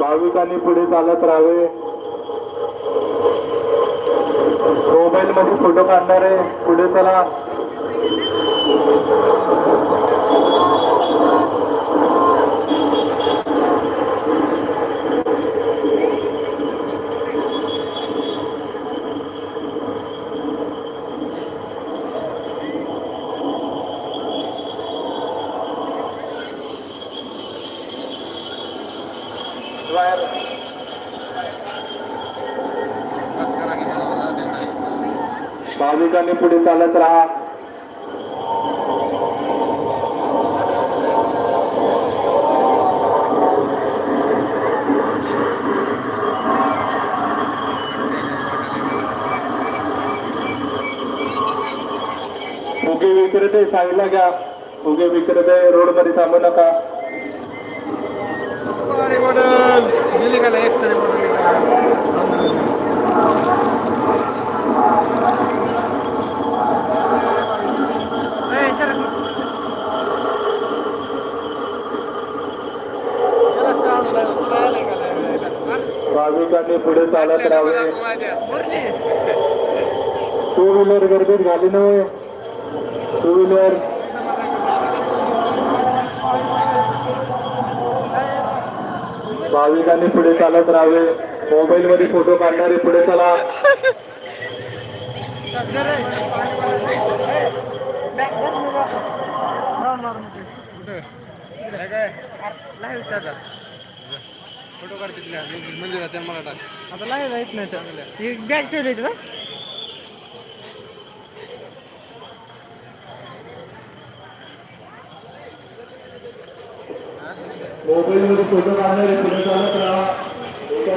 भाविकांनी पुढे चालत राहावे. मोबाईल मध्ये फोटो काढणारे पुढे चला. भाविकांनी पुढे चालत राहा. फुगे विक्रेते साईडला घ्या फुगे विक्रेते रोडमध्ये थांबू नका गाडी मॉडेल गेली का नाही एक तरी मॉडेल भाविकांनी पुढे चालत राहावे. टू व्हीलर गर्दीत घाली नव्हे. टू व्हीलर भाविकांनी पुढे चालत राहावे. मोबाईल मध्ये फोटो काढणारे पुढे चला. फोटो काढते तिला. मंदिराच्या मला टाक. आता लाईव्ह जायच नाही तर एक बॅग ठेवली फोटो काढणारे पुढे चालत राहा. एका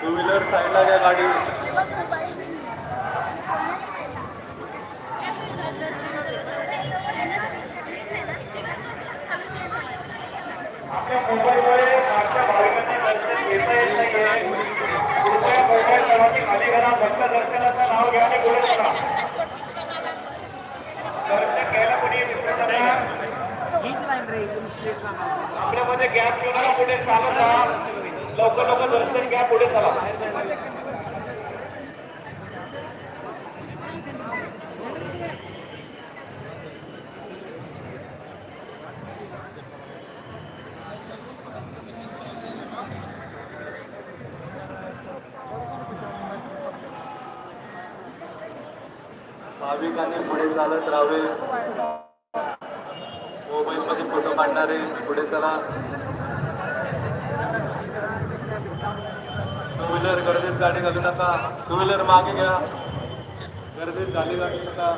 टू व्हीलर साईडला घ्या गाडी। भक्त दर्शनाचं नाव घ्या आणि पुढे चला दर्शन घ्यायला कोणी आपल्यामध्ये गॅप ठेवू नका पुढे चालत राहा. लवकर लवकर दर्शन घ्या पुढे चला. भाविकांनी पुढे चालत राहावे. मोबाईल मध्ये फोटो काढणारे पुढे चला. टू व्हीलर गर्दीत गाडी घालू नका. टू व्हीलर मागे घ्या. गर्दीत गाडी घालू नका.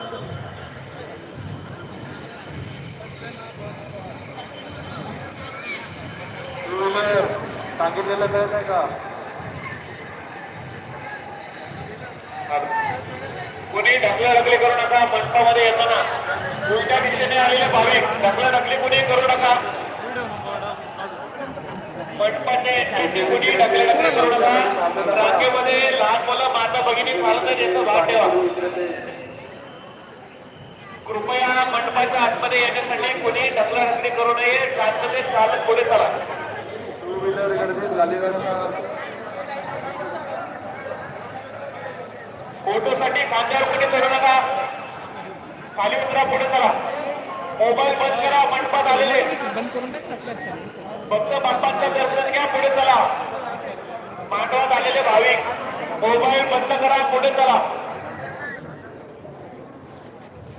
टू व्हीलर सांगितलेलं कळत आहे का? कुणी ढकला ढकली करू नका मंडपामध्ये येताना. उलट्या दिशेने आलेले भाविक ढकला ढकली कुणी करू नका. मंडपाचे कुणी ढकले ढकली करू नका. रांगेमध्ये लहान मुलं माता भगिनी चालत याचा भाव ठेवा. कृपया मंडपाच्या आतमध्ये येण्यासाठी कुणी ढकला ढकली करू नये. शांततेत चालत पुढे चला. टू व्हीलर गर्दी झाली घालू नका चढू नका. खाली उतरा पुढे चला. मोबाईल बंद करा मंडपात आलेले. फक्त बाप्पांचं दर्शन घ्या पुढे चला. मांडवात आलेले भाविक मोबाईल बंद करा पुढे चला.